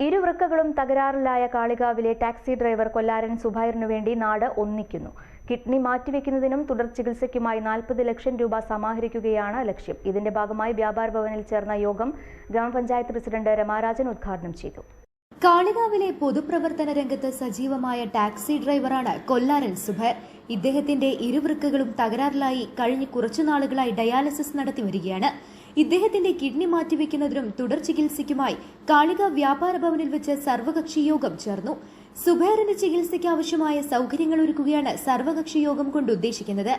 ഇരുവൃക്കകളും തകരാറിലായ കാളികാവിലെ taxi driver Kollaran സുബൈറിനു വേണ്ടി നാട് ഒന്നിക്കുന്നു. കിഡ്നി മാറ്റിവെക്കുന്നതിനും തുടർ ചികിത്സയ്ക്കുമായി നാൽപ്പത് ലക്ഷം രൂപ സമാഹരിക്കുകയാണ് ലക്ഷ്യം. ഇതിന്റെ ഭാഗമായി വ്യാപാര ഭവനിൽ ചേർന്ന യോഗം ഗ്രാമപഞ്ചായത്ത് പ്രസിഡന്റ് രമാരാജൻ ഉദ്ഘാടനം ചെയ്തു. കാളികാവിലെ പൊതുപ്രവർത്തന രംഗത്ത് സജീവമായ ടാക്സി ഡ്രൈവറാണ് കൊല്ലാരൻ സുബൈർ. ഇദ്ദേഹത്തിന്റെ ഇരുവൃക്കകളും തകരാറിലായി കഴിഞ്ഞ കുറച്ചു നാളുകളായി ഡയാലിസിസ് നടത്തി വരികയാണ്. ഇദ്ദേഹത്തിന്റെ കിഡ്നി മാറ്റിവെക്കുന്നതിനും തുടർ ചികിത്സയ്ക്കുമായി കാളിക വ്യാപാര ഭവനിൽ വെച്ച് സർവകക്ഷി യോഗം ചേർന്നു. സുബൈറിന്റെ ചികിത്സയ്ക്ക് ആവശ്യമായ സൗകര്യങ്ങൾ ഒരുക്കുകയാണ് സർവകക്ഷി യോഗം കൊണ്ട് ഉദ്ദേശിക്കുന്നത്.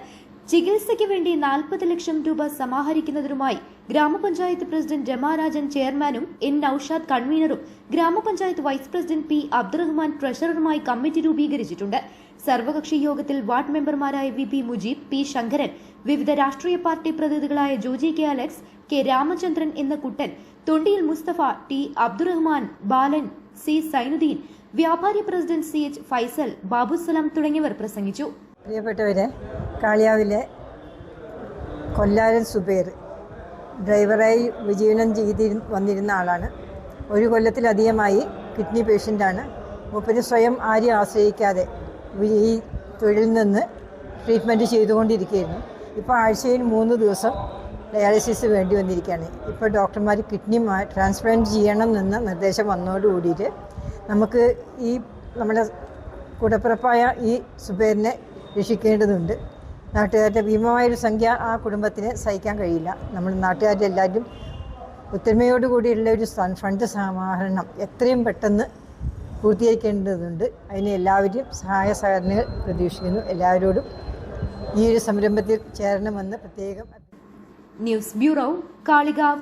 ചികിത്സയ്ക്ക് വേണ്ടി നാൽപ്പത് ലക്ഷം രൂപ സമാഹരിക്കുന്നതിനുമായി ഗ്രാമപഞ്ചായത്ത് പ്രസിഡന്റ് രമാരാജൻ ചെയർമാനും എൻ നൌഷാദ് കൺവീനറും ഗ്രാമപഞ്ചായത്ത് വൈസ് പ്രസിഡന്റ് പി അബ്ദുറഹ്മാൻ ട്രഷററുമായി കമ്മിറ്റി രൂപീകരിച്ചിട്ടുണ്ട്. സർവകക്ഷി യോഗത്തിൽ വാർഡ് മെമ്പർമാരായ V P Mujeeb P Sankaran വിവിധ രാഷ്ട്രീയ party പ്രതിനിധികളായ Joji K Alex K Ramachandran എന്ന കുട്ടൻ തൊണ്ടിയിൽ മുസ്തഫ ടി അബ്ദുറഹ്മാൻ ബാലൻ സി സൈനുദ്ദീൻ വ്യാപാരി president C H Faisal Babusalam തുടങ്ങിയവർ പ്രസംഗിച്ചു. പ്രിയപ്പെട്ടവരെ കാളിയാവിലെ കൊല്ലാരൻ സുബേർ ഡ്രൈവറായി വിജീവനം ചെയ്തി വന്നിരുന്ന ആളാണ്. ഒരു കൊല്ലത്തിലധികമായി കിഡ്നി പേഷ്യന്റാണ്. മൂപ്പര് സ്വയം ആരെയും ആശ്രയിക്കാതെ ഈ തൊഴിലിൽ നിന്ന് ട്രീറ്റ്മെന്റ് ചെയ്തുകൊണ്ടിരിക്കുകയായിരുന്നു. ഇപ്പോൾ ആഴ്ചയിൽ മൂന്ന് ദിവസം ഡയാലിസിസ് വേണ്ടി വന്നിരിക്കുകയാണ്. ഇപ്പോൾ ഡോക്ടർമാർ കിഡ്നി ട്രാൻസ്പ്ലാന്റ് ചെയ്യണം എന്ന നിർദ്ദേശം വന്നതോടുകൂടിയിട്ട് നമുക്ക് ഈ നമ്മുടെ കൂടപ്പിറപ്പായ ഈ സുബേറിനെ രക്ഷിക്കേണ്ടതുണ്ട്. നാട്ടുകാരുടെ ഭീമമായൊരു സംഖ്യ ആ കുടുംബത്തിന് സഹിക്കാൻ കഴിയില്ല. നമ്മൾ നാട്ടുകാരുടെ എല്ലാവരും ഒത്തൊരുമയോടുകൂടിയുള്ള ഒരു ഫണ്ട് സമാഹരണം എത്രയും പെട്ടെന്ന് പൂർത്തീകരിക്കേണ്ടതുണ്ട്. അതിന് എല്ലാവരും സഹായ സഹകരണങ്ങൾ പ്രതീക്ഷിക്കുന്നു. എല്ലാവരോടും ഈ ഒരു സംരംഭത്തിൽ ചേരണമെന്ന് പ്രത്യേകം ന്യൂസ് ബ്യൂറോ കാളികാവ്.